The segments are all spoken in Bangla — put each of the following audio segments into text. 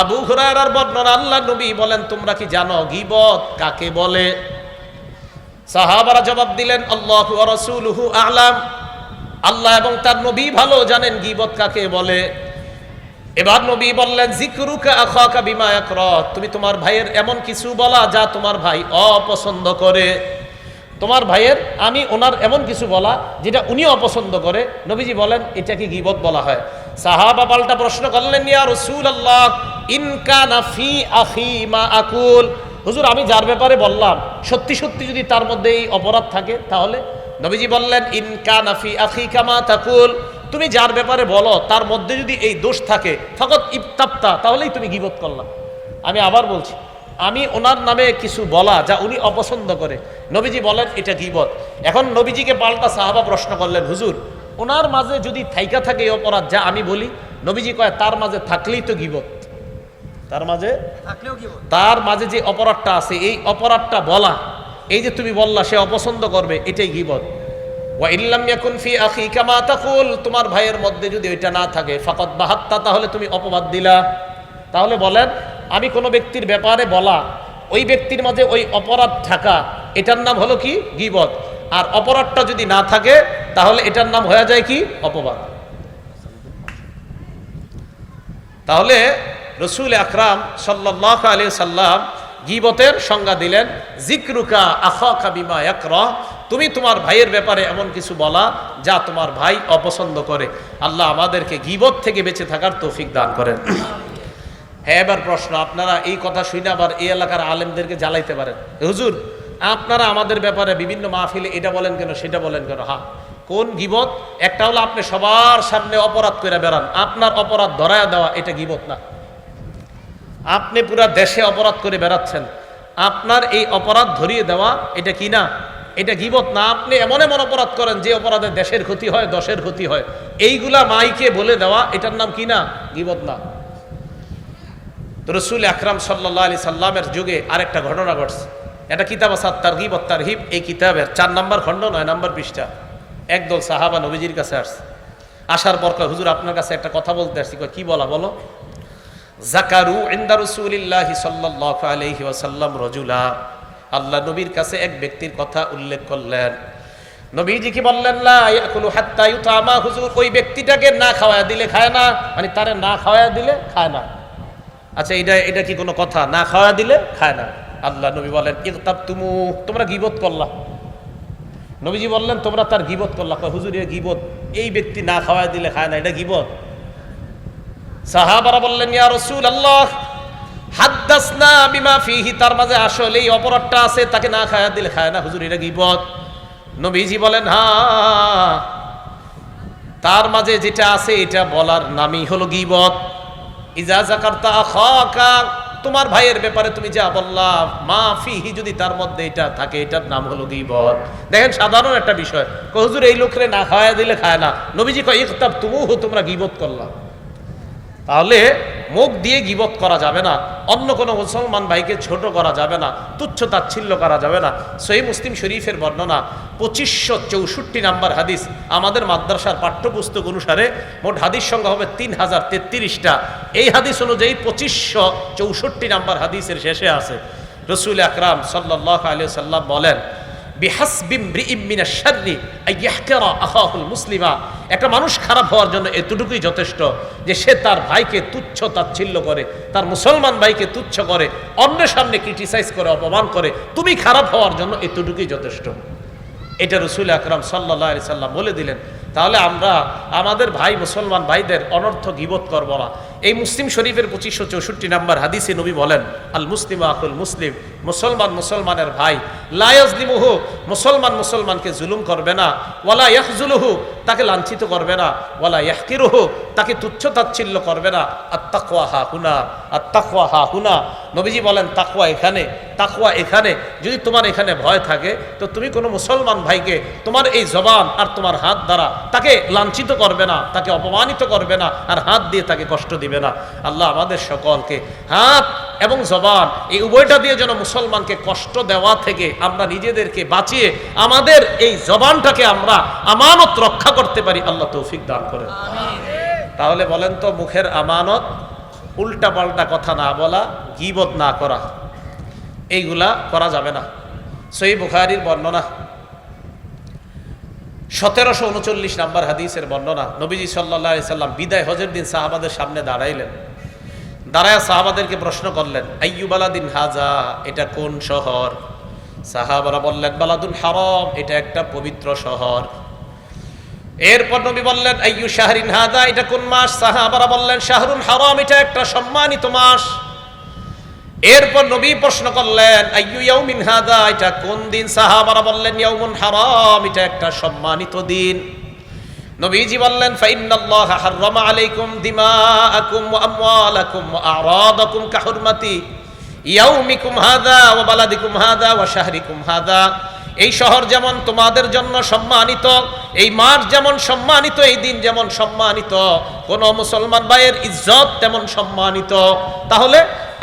আবু হুরায়রার বর্ণনা আল্লাহ নবী বলেন, তোমরা কি জানো গিবত কাকে বলে? সাহাবারা জবাব দিলেন, আল্লাহ রসুলহু আলাম। আল্লাহ এবং তার নবী ভালো জানেন গিবত কাকে বলে। এবার নবী বললেন জিকরুকা আখাকা বিমা ইয়াকরাহ তুমি তোমার ভাইয়ের এমন কিছু বলা যা তোমার ভাই অপছন্দ করে। তোমার ভাইয়ের, আমি ওনার এমন কিছু বলা যেটা উনি অপছন্দ করে। নবীজি বলেন এটাকে গিবত বলা হয়? সাহাবা পাল্টা প্রশ্ন করলেন, ইয়া রসুল আল্লাহ মা আকুল। হুজুর, আমি যার ব্যাপারে বললাম, সত্যি সত্যি যদি তার মধ্যে এই অপরাধ থাকে, তাহলে নবীজি বললেন ইনকানা ফি আখি কামা তাকুল। তুমি যার ব্যাপারে বলো, তার মধ্যে যদি এই দোষ থাকে ফকত ইফতাপ্তা তাহলেই তুমি গিবত করলাম আমি আবার বলছি, আমি ওনার নামে কিছু বলা যা উনি অপছন্দ করে। নবীজি বলেন, এটা গিবত। এখন নবীজিকে পাল্টা সাহাবা প্রশ্ন করলেন, হুজুর, ওনার মাঝে যদি থাইকা থাকে এই অপরাধ, যা আমি বলি, নবীজি কয়, তার মাঝে থাকলেই তো গিবত। তার মাঝে তার মাঝে যে অপরাধটা আছে এই অপরাধটা বলা এই যে তুমি বললা সে অপছন্দ করবে এটাই গিবত। তোমার ভাইয়ের মধ্যে যদি ওইটা না থাকে ফাকাত বাহাত্তা তাহলে তুমি অপবাদ দিলা। তাহলে বলেন আমি কোনো ব্যক্তির ব্যাপারে বলা ওই ব্যক্তির মাঝে ওই অপরাধ থাকা এটার নাম হলো কি? গিবত। আর অপরাধটা যদি না থাকে তাহলে এটার নাম হয়ে যায় কি? অপবাদ। তাহলে রসুল আকরাম সাল্লাহ আলী সাল্লাম গিবতের সংজ্ঞা দিলেন জিক্রুকা আখা বিমা একরহ তুমি তোমার ভাইয়ের ব্যাপারে এমন কিছু বলা যা তোমার ভাই অপছন্দ করে। আল্লাহ আমাদেরকে গিবত থেকে বেঁচে থাকার তৌফিক দান করেন। হ্যাঁ এবার প্রশ্ন, আপনারা এই কথা শুনে আবার এই এলাকার আলেমদেরকে জ্বালাইতে পারেন? হুজুর, আপনারা আমাদের ব্যাপারে বিভিন্ন মাহফিলে এটা বলেন কেন, সেটা বলেন কেন? হ্যাঁ কোন গিবত? একটা হলো আপনি সবার সামনে অপরাধ করে বেড়ান। আপনার অপরাধ ধরায় দেওয়া, এটা গিবত না। আপনি পুরা দেশে অপরাধ করে বেড়াচ্ছেন। আপনার এই অপরাধ ধরিয়ে দেওয়া, এটা কি না? এটা গিবত না? আপনি এমন এমন অপরাধ করেন যে অপরাধে দেশের ক্ষতি হয়, দশের ক্ষতি হয়। এইগুলা মাইকে বলে দেওয়া, এটার নাম কি না? গিবত না। রসুল আকরাম সাল্লাহ আলি সাল্লামের যুগে আরেকটা ঘটনা ঘটছে। এটা কিতাব আসাদ তারগিব তারহিব এই কিতাবের চার নম্বর খণ্ড, নয় নম্বর পৃষ্ঠা। একদল সাহাবা নবীজির কাছে আসছে। আসার পর হুজুর, আপনার কাছে একটা কথা বলতে আসছি। কি বলা, বলো? জাকারু ইন্দা রসুলিল্লাহ সাল্লাহ আলহি ওয়াসাল্লাম রজুলা। আল্লাহ নবীর কাছে এক ব্যক্তির কথা উল্লেখ করলেন। নবীজি কি বললেন না ইয়াকুলু হাত্তা ইউতামা হুজুর। ওই ব্যক্তিটাকে না খাওয়ায় দিলে খায় না মানে তারে না খাওয়ায় দিলে খায় না। আচ্ছা এটা এটা কি কোনো কথা? না খাওয়া দিলে খায় না। আল্লাহ নবী বলেন ইকতাব তুমু তোমরা গিবত করলা। নবীজি বললেন, তোমরা তার গিবত করলা। হুজুর, এ গিবত। এই ব্যক্তি না খাওয়া দিলে খায় না, এটা গিবত। সাহাবারা বললেন, ইয়া রসুল আল্লাহ হাদ্দাস না বিমা ফিহি। তার মাঝে আসলে এই অপরাধটা আছে, তাকে না খায়া দিলে খায় না। হুজুর, এটা গিবত। নবীজি বলেন হ্যাঁ তার মাঝে যেটা আছে, এটা বলার নামই হলো গিবত। ইজা জাকারতা আখাকা, তোমার ভাইয়ের ব্যাপারে তুমি যা বললা, মা ফিহি যদি তার মধ্যে এটা থাকে, এটার নাম হলো গিবত। দেখেন, সাধারণ একটা বিষয়। হুজুর, এই লোকরে না খাওয়া দিলে খায় না। নবীজি কয় ইকতাব তুমুহু তোমরা গিবত করলা। তাহলে মুখ দিয়ে গিবত করা যাবে না, অন্য কোনো মুসলমান ভাইকে ছোট করা যাবে না, তুচ্ছ তাচ্ছিল্য করা যাবে না। সই মুসলিম শরীফের বর্ণনা পঁচিশশো চৌষট্টি নাম্বার হাদিস আমাদের মাদ্রাসার পাঠ্যপুস্তক অনুসারে মোট হাদিস সংখ্যা হবে তিন হাজার তেত্রিশটা। এই হাদিস অনুযায়ী পঁচিশশো চৌষট্টি নাম্বার হাদিসের শেষে আছে। রসুল আকরাম সাল্লাহ আলিয়া সাল্লাম বলেন একটা মানুষ খারাপ হওয়ার জন্য এতটুকুই যথেষ্ট যে সে তার ভাইকে তুচ্ছ তাচ্ছিল্য করে, তার মুসলমান ভাইকে তুচ্ছ করে, অন্যের সামনে ক্রিটিসাইজ করে, অপমান করে। তুমি খারাপ হওয়ার জন্য এতটুকুই যথেষ্ট। এটা রসুল আকরাম সাল্লা সাল্লাম বলে দিলেন তাহলে আমরা আমাদের ভাই মুসলমান ভাইদের অনর্থ গিবত করব না। এই মুসলিম শরীফের পঁচিশশো চৌষট্টি নাম্বার হাদিসে নবী বলেন, আল মুসলিম আকুল মুসলিম মুসলমান মুসলমানের ভাই। লায়াজলিমুহু মুসলমান মুসলমানকে জুলুম করবে না। ওয়ালা ইয়াহজুলুহু তাকে লাঞ্ছিত করবে না। ওয়ালা ইয়াহকিরুহু তাকে তুচ্ছ তাচ্ছিল্য করবে না। আর তাকওয়া হা হুনা আর তাকওয়া হা হুনা নবীজি বলেন তাকওয়া এখানে তাকওয়া এখানে। যদি তোমার এখানে ভয় থাকে তো তুমি কোনো মুসলমান ভাইকে তোমার এই জবান আর তোমার হাত দ্বারা তাকে লাঞ্ছিত করবে না তাকে অপমানিত করবে না আর হাত দিয়ে তাকে কষ্ট দিবে না। আল্লাহ আমাদের সকলকে হাত এবং জবান এই উভয়টা দিয়ে যেন মুসলমানকে কষ্ট দেওয়া থেকে আমরা নিজেদেরকে বাঁচিয়ে আমাদের এই জবানটাকে আমরা আমানত রক্ষা করতে পারি। আল্লাহ তৌফিক দান করে তাহলে বলেন তো মুখের আমানত উল্টা পাল্টা কথা না বলা, গিবত না করা, এইগুলা করা যাবে না। সই বুখারির বর্ণনা। সতেরোশো উনচল্লিশ নাম্বার হাদিসের বর্ণনা। নবীজি সাল্লাহ সাল্লাম বিদায় হজের দিন সাহাবাদের সামনে দাঁড়াইলেন। দাঁড়ায় সাহাবাদেরকে প্রশ্ন করলেন আইয়ুবালাদিন হাজা? এটা কোন শহর? সাহাবারা বললেন বালাদুল হারম, এটা একটা পবিত্র শহর। এরপর নবী বললেন, আইয়ু শাহরিন হাদা? এটা কোন মাস? সাহাবারা বললেন শাহরুল হারাম, এটা একটা সম্মানিত মাস। এরপর নবী প্রশ্ন করলেন, আইয়ু ইয়াউমিন হাদা? এটা কোন দিন? সাহাবারা বললেন, ইয়াউমুন হারাম, এটা একটা সম্মানিত দিন। নবীজি বললেন, ফাইন্নাল্লাহ হাররামা আলাইকুম দিমাআকুম ওয়া আমওয়ালাকুম ওয়া আরাদাকুম কাহুরমাতি। ইয়াউমিকুম হাদা ওয়া বালাদিকুম হাদা ওয়া শাহরিকুম হাদা। এই শহর যেমন তোমাদের জন্য সম্মানিত, এই মাস যেমন সম্মানিত, এই দিন যেমন সম্মানিত, কোন মুসলমান ভাইয়ের ইজ্জত তেমন সম্মানিত। তাহলে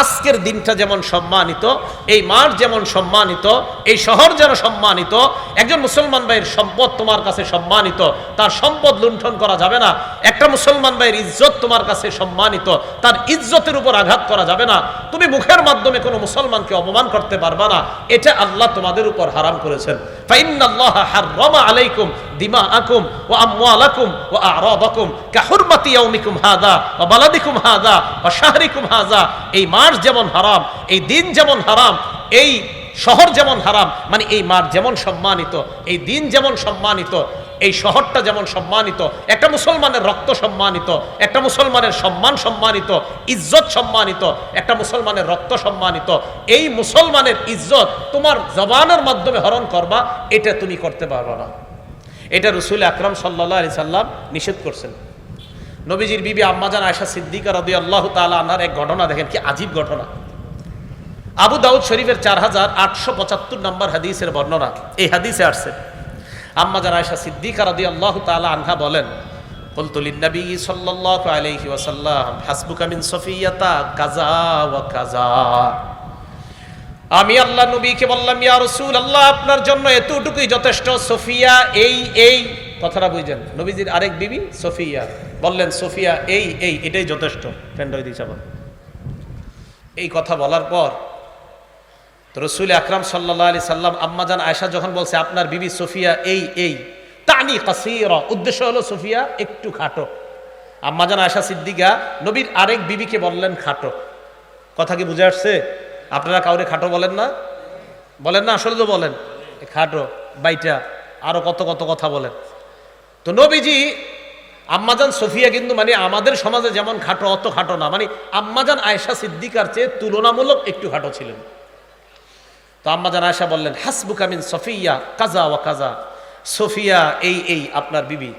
আজকের দিনটা যেমন সম্মানিত, এই মাস যেমন সম্মানিত, এই শহর যেন সম্মানিত, একজন মুসলমান ভাইয়ের সম্পদ তোমার কাছে সম্মানিত, তার সম্পদ লুণ্ঠন করা যাবে না। একটা মুসলমান ভাইয়ের ইজ্জত তোমার কাছে সম্মানিত, তার ইজ্জতের উপর আঘাত করা যাবে না। তুমি মুখের মাধ্যমে কোনো মুসলমানকে অপমান করতে পারবা না, এটা আল্লাহ তোমাদের উপর হারাম করেছেন। আলাইকুম হাদা হাদা এই মাস যেমন হারাম, এই দিন যেমন হারাম, এই শহর যেমন হারাম মানে এই মাস যেমন সম্মানিত, এই দিন যেমন সম্মানিত, এই শহরটা যেমন সম্মানিত, একটা মুসলমানের রক্ত সম্মানিত, একটা মুসলমানের সম্মান সম্মানিত, ইজ্জত সম্মানিত, একটা মুসলমানের রক্ত সম্মানিত, এই মুসলমানের ইজ্জত তোমার জবানের মাধ্যমে হরণ করবা, এটা তুমি করতে পারবে না। এটা রসুল আকরাম সাল্লাহ আলি সাল্লাম নিষেধ করছেন। নবীজির বিবি আম্মাজান আয়সা সিদ্দিকা রদি আল্লাহ তালা আনার এক ঘটনা দেখেন, কি আজীব ঘটনা। আবু দাউদ শরীফের চার হাজার আটশো পঁচাত্তর নম্বর হাদিসের বর্ণনা, এই হাদিসে আসছে। আম্মাজান আয়সা সিদ্দিকা রদি আল্লাহ তালা আনহা বলেন কলতুলিনবী সাল্লাল্লাহু আলাইহি ওয়াসাল্লাম, হাসবুকা মিন সফিয়াতা কাজা ওয়া কাজা আমি আল্লাহ নবীকে বললাম, ইয়া রসুল আল্লাহ আপনার জন্য এতটুকুই যথেষ্ট, সফিয়া, এই এই। কথাটা বুঝেন নবীজির আরেক বিবি সফিয়া। বললেন, সোফিয়া, এই এই, এটাই যথেষ্ট। ফ্রেন্ড হয়ে দিয়েছে এই কথা বলার পর তো রসুল আকরাম সাল্লাহ আলি সাল্লাম আম্মাজান আয়সা যখন বলছে, আপনার বিবি সোফিয়া, এই এই, তানি কাসিরা। উদ্দেশ্য হলো, সোফিয়া, একটু খাটো। আম্মাজান আয়সা সিদ্দিকা, নবীর আরেক বিবিকে বললেন, খাটো। কথা কি বুঝে আসছে? আপনারা কাউরে খাটো বলেন না? বলেন না, আসলে তো বলেন। খাটো, বাইটা, আরও কত কত কথা বলেন। তো নবীজি আম্মাজান সফিয়া কিন্তু মানে আমাদের সমাজে যেমন খাটো, অত খাটো না। মানে আম্মাজান আয়সা সিদ্দিকার চেয়ে তুলনামূলক একটু খাটো ছিলেন। তো আম্মাজান আয়সা বললেন হাসবুকামিন সফিয়া, কাজা ওয়া কাজা। সফিয়া, এই এই, আপনার বিবি।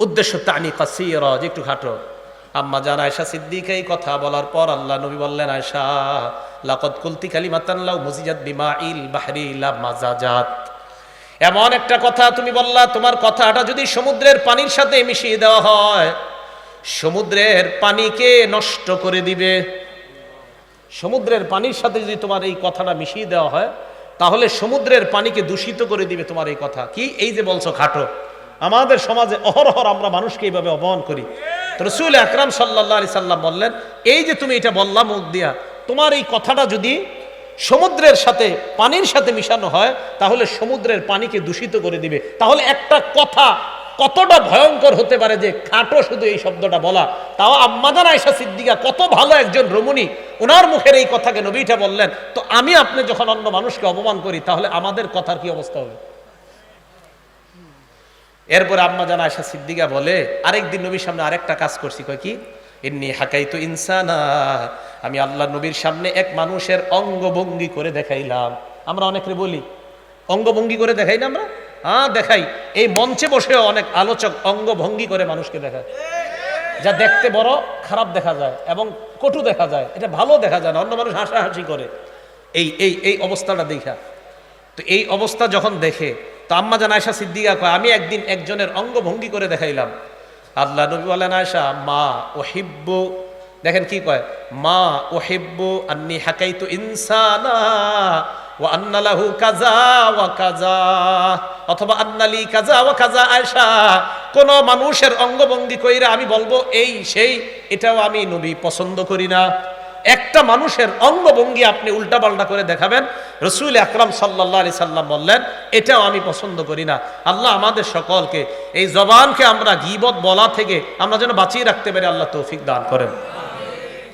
উদ্দেশ্য তানি কাসিরা যে একটু খাটো। আম্মা জান আয়সা সিদ্দিক এই কথা বলার পর আল্লাহ নবী বললেন আয়সা লাকত কুলতি কালিমাতান লাউ মুজিজাত বিমাইল বাহরি লা মাজাজাত এমন একটা কথা তুমি বললা, তোমার কথাটা যদি সমুদ্রের পানির সাথে মিশিয়ে দেওয়া হয়, সমুদ্রের পানিকে নষ্ট করে দিবে? সমুদ্রের পানির সাথে যদি তোমার এই কথাটা মিশিয়ে দেওয়া হয়, তাহলে সমুদ্রের পানিকে দূষিত করে দিবে তোমার এই কথা। কি? এই যে বলছো, খাটো। আমাদের সমাজে অহরহর আমরা মানুষকে এইভাবে অপমান করি। রসুল আকরাম সাল্লাহ আলি সাল্লাম বললেন, এই যে তুমি এটা বললাম মুখ দিয়া, তোমার এই কথাটা যদি সমুদ্রের সাথে, পানির সাথে মিশানো হয়, তাহলে সমুদ্রের পানিকে দূষিত করে দিবে। তাহলে একটা কথা কতটা ভয়ঙ্কর হতে পারে যে খাটো শুধু এই শব্দটা বলা। তাও আম্মাদান আয়সা সিদ্দিকা কত ভালো একজন রমণী, ওনার মুখের এই কথাকে নবীটা বললেন, তো আমি আপনি যখন অন্য মানুষকে অপমান করি, তাহলে আমাদের কথার কি অবস্থা হবে? এরপর আম্মা জানা আয়সা সিদ্দিকা বলে, আরেকদিন নবীর সামনে আরেকটা কাজ করছি। কয় কি? এমনি হাকাই তো ইনসানা আমি আল্লাহ নবীর সামনে এক মানুষের অঙ্গভঙ্গি করে দেখাইলাম। আমরা অনেকে বলি, অঙ্গভঙ্গি করে দেখাই না আমরা? হ্যাঁ দেখাই। এই মঞ্চে বসেও অনেক আলোচক অঙ্গভঙ্গি করে মানুষকে দেখায়। যা দেখতে বড়, খারাপ দেখা যায় এবং কটু দেখা যায়। এটা ভালো দেখা যায় না, অন্য মানুষ হাসাহাসি করে। এই এই এই অবস্থাটা দেখা। তো এই অবস্থা যখন দেখে, তো আম্মা জান আয়সা সিদ্দিকা কয়, আমি একদিন একজনের অঙ্গভঙ্গি করে দেখাইলাম। আল্লাহ নবী বলেন আয়সা মা ওহিব্ব দেখেন কি কয়, মা ওহিব্ব আন্নি হাকাই তো ইনসানা ও আন্নালাহু কাজা ওয়া কাজা। অথবা আন্নালি কাজা ওয়া কাজা আয়সা কোন মানুষের অঙ্গভঙ্গি কইরা আমি বলব, এই সেই, এটাও আমি নবী পছন্দ করি না। একটা মানুষের অঙ্গভঙ্গি আপনি করে দেখাবেন। রসুল আকরাম সাল্লাহ আলি সাল্লাম বললেন, এটাও আমি পছন্দ করি না। আল্লাহ আমাদের সকলকে এই জবানকে আমরা গিবত বলা থেকে আমরা যেন বাঁচিয়ে রাখতে পারি, আল্লাহ তৌফিক দান করেন।